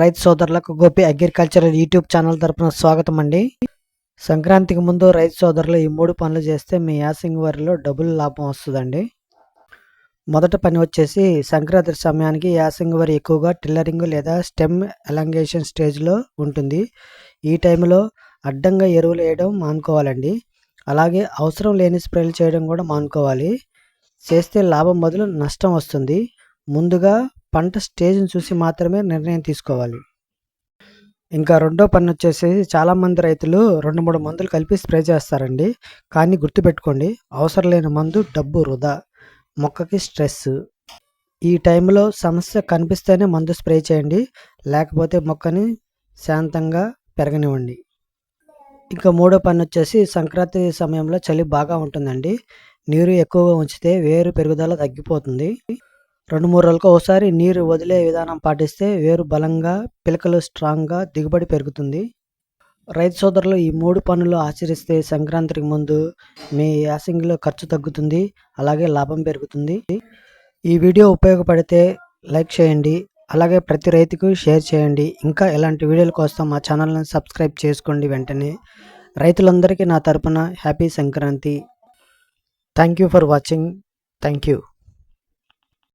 రైతు సోదరులకు Gopi agricultural YouTube channel తరపున స్వాగతం అండి. సంక్రాంతికి ముందు రైతు సోదరులు ఈ మూడు పనులు చేస్తే మీ యాసింగ్ వరిలో డబుల్ లాభం వస్తుందండి. మొదట పని వచ్చేసి సంక్రాంతి సమయానికి యాసింగ్ వరి ఎక్కువగా టిల్లరింగ్ లేదా స్టెమ్ ఎలంగేషన్ స్టేజ్లో ఉంటుంది. ఈ టైంలో అడ్డంగా ఎరువులు వేయడం మానుకోవాలండి. అలాగే అవసరం లేని స్ప్రేలు చేయడం కూడా మానుకోవాలి. చేస్తే లాభం బదులు నష్టం వస్తుంది. ముందుగా పంట స్టేజ్ని చూసి మాత్రమే నిర్ణయం తీసుకోవాలి. ఇంకా రెండో పని వచ్చేసి చాలామంది రైతులు రెండు మూడు మందులు కలిపి స్ప్రే చేస్తారండి. కానీ గుర్తుపెట్టుకోండి అవసరం లేని మందు డబ్బు వృధా మొక్కకి స్ట్రెస్. ఈ టైంలో సమస్య కనిపిస్తేనే మందు స్ప్రే చేయండి లేకపోతే మొక్కని శాంతంగా పెరగనివ్వండి. ఇంకా మూడో పని వచ్చేసి సంక్రాంతి సమయంలో చలి బాగా ఉంటుందండి. నీరు ఎక్కువగా ఉంచితే వేరు పెరుగుదల తగ్గిపోతుంది. రెండు మూడు రోజులకు ఒకసారి నీరు వదిలే విధానం పాటిస్తే వేరు బలంగా పిలకలు స్ట్రాంగ్గా దిగుబడి పెరుగుతుంది. రైతు సోదరులు ఈ మూడు పనులు ఆచరిస్తే సంక్రాంతికి ముందు మీ యాసింగిలో ఖర్చు తగ్గుతుంది అలాగే లాభం పెరుగుతుంది. ఈ వీడియో ఉపయోగపడితే లైక్ చేయండి అలాగే ప్రతి రైతుకు షేర్ చేయండి. ఇంకా ఇలాంటి వీడియోల కోసం మా ఛానల్ని సబ్స్క్రైబ్ చేసుకోండి వెంటనే. రైతులందరికీ నా తరపున happy Sankranti. Thank you for watching. Thank you.